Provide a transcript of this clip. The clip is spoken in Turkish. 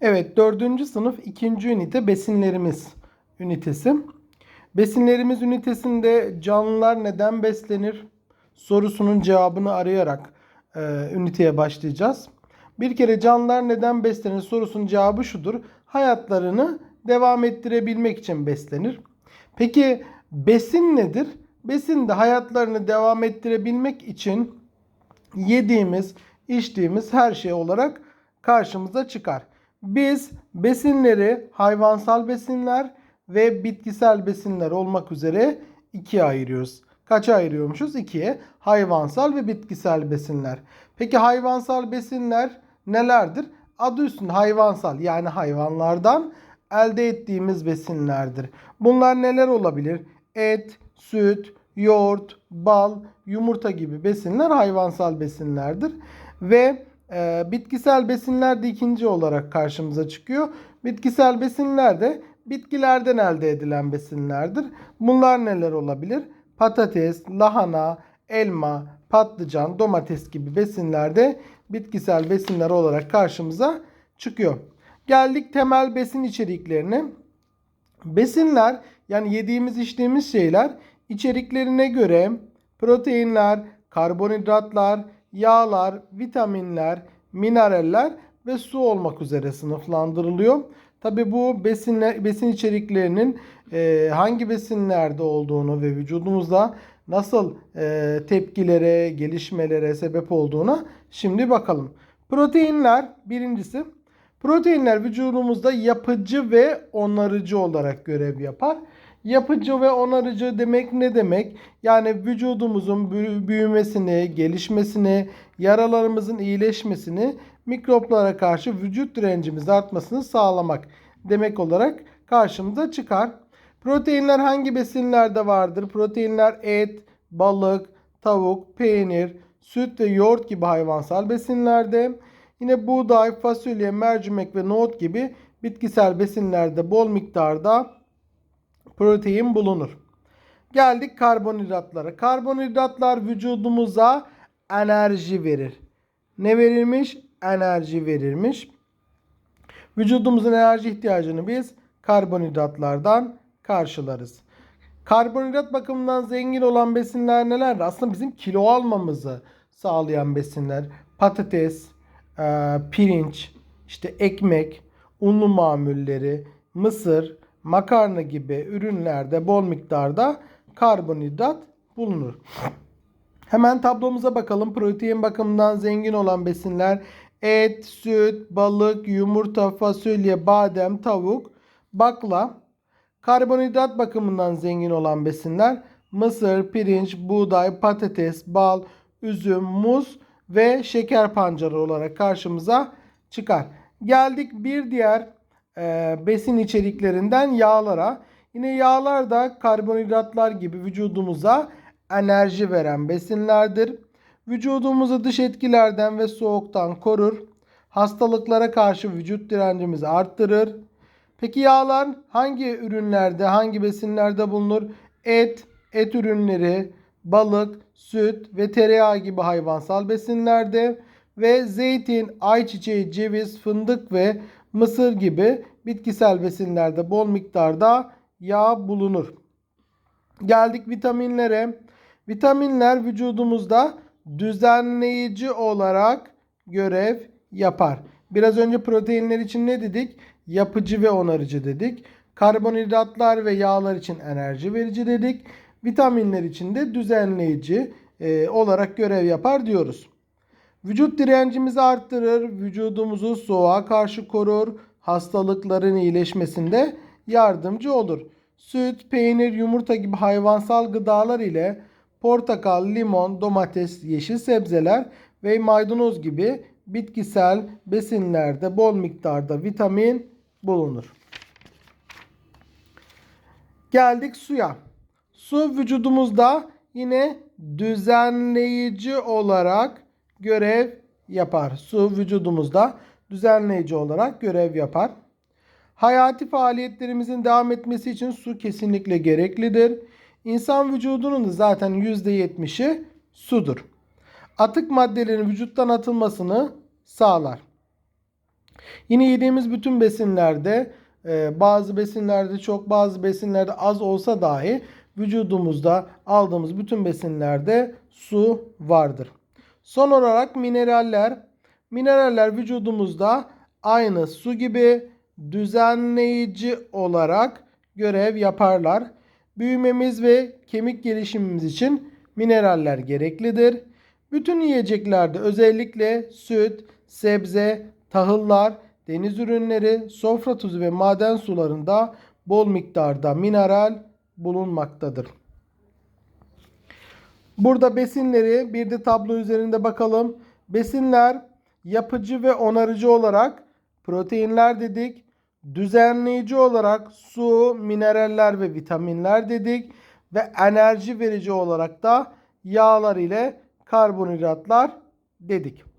Evet, dördüncü sınıf ikinci ünite besinlerimiz ünitesi. Besinlerimiz ünitesinde canlılar neden beslenir sorusunun cevabını arayarak e, üniteye başlayacağız. Bir kere canlılar neden beslenir sorusunun cevabı şudur. Hayatlarını devam ettirebilmek için beslenir. Peki besin nedir? Besin de hayatlarını devam ettirebilmek için yediğimiz, içtiğimiz her şey olarak karşımıza çıkar. Biz besinleri hayvansal besinler ve bitkisel besinler olmak üzere ikiye ayırıyoruz. Kaça ayırıyormuşuz? İkiye. Hayvansal ve bitkisel besinler. Peki hayvansal besinler nelerdir? Adı üstünde hayvansal yani hayvanlardan elde ettiğimiz besinlerdir. Bunlar neler olabilir? Et, süt, yoğurt, bal, yumurta gibi besinler hayvansal besinlerdir. Ve e, bitkisel besinler de ikinci olarak karşımıza çıkıyor. Bitkisel besinler de bitkilerden elde edilen besinlerdir. Bunlar neler olabilir? Patates, lahana, elma, patlıcan, domates gibi besinler de bitkisel besinler olarak karşımıza çıkıyor. Geldik temel besin içeriklerine. Besinler yani yediğimiz içtiğimiz şeyler içeriklerine göre proteinler, karbonhidratlar, yağlar, vitaminler, mineraller ve su olmak üzere sınıflandırılıyor. Tabi bu besinler, besin içeriklerinin e, hangi besinlerde olduğunu ve vücudumuzda nasıl e, tepkilere, gelişmelere sebep olduğuna şimdi bakalım. Proteinler birincisi. Proteinler vücudumuzda yapıcı ve onarıcı olarak görev yapar. Yapıcı ve onarıcı demek ne demek? Yani vücudumuzun büyümesini, gelişmesini, yaralarımızın iyileşmesini, mikroplara karşı vücut direncimiz artmasını sağlamak demek olarak karşımıza çıkar. Proteinler hangi besinlerde vardır? Proteinler et, balık, tavuk, peynir, süt ve yoğurt gibi hayvansal besinlerde. Yine buğday, fasulye, mercimek ve nohut gibi bitkisel besinlerde bol miktarda protein bulunur. Geldik karbonhidratlara. Karbonhidratlar vücudumuza enerji verir. Ne verilmiş? Enerji verilmiş. Vücudumuzun enerji ihtiyacını biz karbonhidratlardan karşılarız. Karbonhidrat bakımından zengin olan besinler neler? Aslında bizim kilo almamızı sağlayan besinler. Patates, e, pirinç, işte ekmek, unlu mamulleri, mısır, makarna gibi ürünlerde bol miktarda karbonhidrat bulunur. Hemen tablomuza bakalım. Protein bakımından zengin olan besinler et, süt, balık, yumurta, fasulye, badem, tavuk, bakla. Karbonhidrat bakımından zengin olan besinler mısır, pirinç, buğday, patates, bal, üzüm, muz ve şeker pancarı olarak karşımıza çıkar. Geldik bir diğer e, besin içeriklerinden yağlara. Yine yağlar da karbonhidratlar gibi vücudumuza enerji veren besinlerdir. Vücudumuzu dış etkilerden ve soğuktan korur. Hastalıklara karşı vücut direncimizi arttırır. Peki yağlar hangi ürünlerde, hangi besinlerde bulunur? Et, et ürünleri, balık, süt ve tereyağı gibi hayvansal besinlerde ve zeytin, ayçiçeği, ceviz, fındık ve mısır gibi bitkisel besinlerde bol miktarda yağ bulunur. Geldik vitaminlere. Vitaminler vücudumuzda düzenleyici olarak görev yapar. Biraz önce proteinler için ne dedik? Yapıcı ve onarıcı dedik. Karbonhidratlar ve yağlar için enerji verici dedik. Vitaminler için de düzenleyici e, olarak görev yapar diyoruz. Vücut direncimizi arttırır, vücudumuzu soğuğa karşı korur, hastalıkların iyileşmesinde yardımcı olur. Süt, peynir, yumurta gibi hayvansal gıdalar ile portakal, limon, domates, yeşil sebzeler ve maydanoz gibi bitkisel besinlerde bol miktarda vitamin bulunur. Geldik suya. Su vücudumuzda yine düzenleyici olarak görev yapar. Su vücudumuzda düzenleyici olarak görev yapar. Hayati faaliyetlerimizin devam etmesi için su kesinlikle gereklidir. İnsan vücudunun da zaten %70'i sudur. Atık maddelerin vücuttan atılmasını sağlar. Yine yediğimiz bütün besinlerde e, bazı besinlerde çok bazı besinlerde az olsa dahi vücudumuzda aldığımız bütün besinlerde su vardır. Son olarak mineraller. Mineraller vücudumuzda aynı su gibi düzenleyici olarak görev yaparlar. Büyümemiz ve kemik gelişimimiz için mineraller gereklidir. Bütün yiyeceklerde özellikle süt, sebze, tahıllar, deniz ürünleri, sofra tuzu ve maden sularında bol miktarda mineral bulunmaktadır. Burada besinleri bir de tablo üzerinde bakalım. Besinler yapıcı ve onarıcı olarak proteinler dedik. Düzenleyici olarak su, mineraller ve vitaminler dedik. Ve enerji verici olarak da yağlar ile karbonhidratlar dedik.